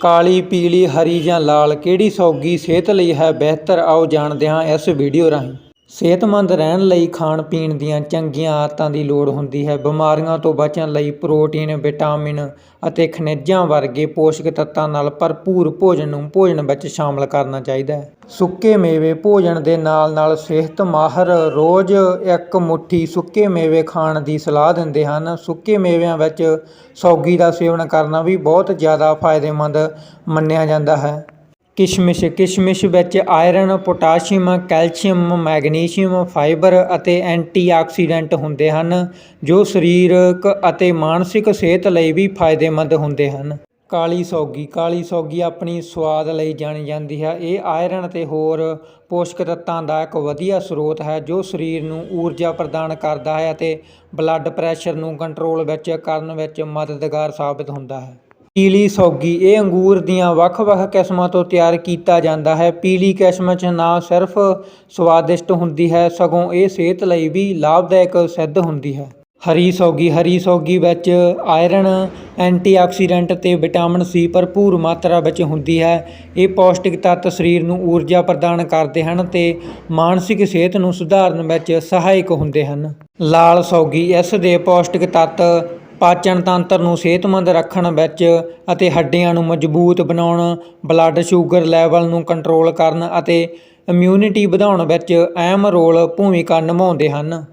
ਕਾਲੀ, ਪੀਲੀ, ਹਰੀ ਜਾਂ ਲਾਲ ਕਿਹੜੀ ਸੌਗੀ ਸਿਹਤ ਲਈ ਹੈ ਬਿਹਤਰ? ਆਓ ਜਾਣਦੇ ਹਾਂ ਇਸ ਵੀਡੀਓ ਰਾਹੀਂ। ਸਿਹਤਮੰਦ ਰਹਿਣ ਲਈ ਖਾਣ ਪੀਣ ਦੀਆਂ ਚੰਗੀਆਂ ਆਦਤਾਂ ਦੀ ਲੋੜ ਹੁੰਦੀ ਹੈ। ਬਿਮਾਰੀਆਂ ਤੋਂ ਬਚਣ ਲਈ ਪ੍ਰੋਟੀਨ, ਵਿਟਾਮਿਨ ਅਤੇ ਖਣਿਜਾਂ ਵਰਗੇ ਪੋਸ਼ਕ ਤੱਤਾਂ ਨਾਲ ਭਰਪੂਰ ਭੋਜਨ ਨੂੰ ਭੋਜਨ ਵਿੱਚ ਸ਼ਾਮਲ ਕਰਨਾ ਚਾਹੀਦਾ ਹੈ। ਸੁੱਕੇ ਮੇਵੇ ਭੋਜਨ ਦੇ ਨਾਲ ਨਾਲ ਸਿਹਤ ਮਾਹਰ ਰੋਜ਼ ਇੱਕ ਮੁੱਠੀ ਸੁੱਕੇ ਮੇਵੇ ਖਾਣ ਦੀ ਸਲਾਹ ਦਿੰਦੇ ਹਨ। ਸੁੱਕੇ ਮੇਵਿਆਂ ਵਿੱਚ ਸੌਗੀ ਦਾ ਸੇਵਨ ਕਰਨਾ ਵੀ ਬਹੁਤ ਜ਼ਿਆਦਾ ਫਾਇਦੇਮੰਦ ਮੰਨਿਆ ਜਾਂਦਾ ਹੈ। ਕਿਸ਼ਮਿਸ਼ ਕਿਸ਼ਮਿਸ਼ ਵਿੱਚ iron, potassium, calcium, magnesium, fibre ਅਤੇ ਐਂਟੀਆਕਸੀਡੈਂਟ ਹੁੰਦੇ ਹਨ, ਜੋ ਸਰੀਰਕ ਅਤੇ ਮਾਨਸਿਕ ਸਿਹਤ ਲਈ ਵੀ ਫਾਇਦੇਮੰਦ ਹੁੰਦੇ ਹਨ। ਕਾਲੀ ਸੌਗੀ ਕਾਲੀ ਸੌਗੀ ਆਪਣੀ ਸਵਾਦ ਲਈ ਜਾਣੀ ਜਾਂਦੀ ਹੈ। ਇਹ ਆਇਰਨ ਅਤੇ ਹੋਰ ਪੋਸ਼ਕ ਤੱਤਾਂ ਦਾ ਇੱਕ ਵਧੀਆ ਸਰੋਤ ਹੈ, ਜੋ ਸਰੀਰ ਨੂੰ ਊਰਜਾ ਪ੍ਰਦਾਨ ਕਰਦਾ ਹੈ ਅਤੇ ਬਲੱਡ ਪ੍ਰੈਸ਼ਰ ਨੂੰ ਕੰਟਰੋਲ ਵਿੱਚ ਕਰਨ ਵਿੱਚ ਮਦਦਗਾਰ ਸਾਬਿਤ ਹੁੰਦਾ ਹੈ। ਪੀਲੀ ਸੌਗੀ। ਇਹ ਅੰਗੂਰ ਦੀਆਂ ਵੱਖ-ਵੱਖ ਕਿਸਮਾਂ ਤੋਂ ਤਿਆਰ ਕੀਤਾ ਜਾਂਦਾ ਹੈ। ਪੀਲੀ ਕਿਸਮ 'ਚ ਨਾ ਸਿਰਫ ਸਵਾਦਿਸ਼ਟ ਹੁੰਦੀ ਹੈ, ਸਗੋਂ ਇਹ ਸਿਹਤ ਲਈ ਵੀ ਲਾਭਦਾਇਕ ਸਿੱਧ ਹੁੰਦੀ ਹੈ। ਹਰੀ ਸੌਗੀ। ਹਰੀ ਸੌਗੀ ਵਿੱਚ ਆਇਰਨ, ਐਂਟੀਆਕਸੀਡੈਂਟ ਤੇ ਵਿਟਾਮਿਨ ਸੀ ਭਰਪੂਰ ਮਾਤਰਾ ਵਿੱਚ ਹੁੰਦੀ ਹੈ। ਇਹ ਪੌਸ਼ਟਿਕ ਤੱਤ ਸਰੀਰ ਨੂੰ ਊਰਜਾ ਪ੍ਰਦਾਨ ਕਰਦੇ ਹਨ ਤੇ ਮਾਨਸਿਕ ਸਿਹਤ ਨੂੰ ਸੁਧਾਰਨ ਵਿੱਚ ਸਹਾਇਕ ਹੁੰਦੇ ਹਨ। ਲਾਲ ਸੌਗੀ। ਇਸ ਦੇ ਪੌਸ਼ਟਿਕ ਤੱਤ ਪਾਚਨ ਤੰਤਰ ਨੂੰ ਸਿਹਤਮੰਦ ਰੱਖਣ ਵਿੱਚ ਅਤੇ ਹੱਡੀਆਂ ਨੂੰ ਮਜ਼ਬੂਤ ਬਣਾਉਣ ਬਲੱਡ ਸ਼ੂਗਰ ਲੈਵਲ ਨੂੰ ਕੰਟਰੋਲ ਕਰਨ ਅਤੇ ਇਮਿਊਨਿਟੀ ਵਧਾਉਣ ਵਿੱਚ ਅਹਿਮ ਰੋਲ ਭੂਮਿਕਾ ਨਿਭਾਉਂਦੇ ਹਨ।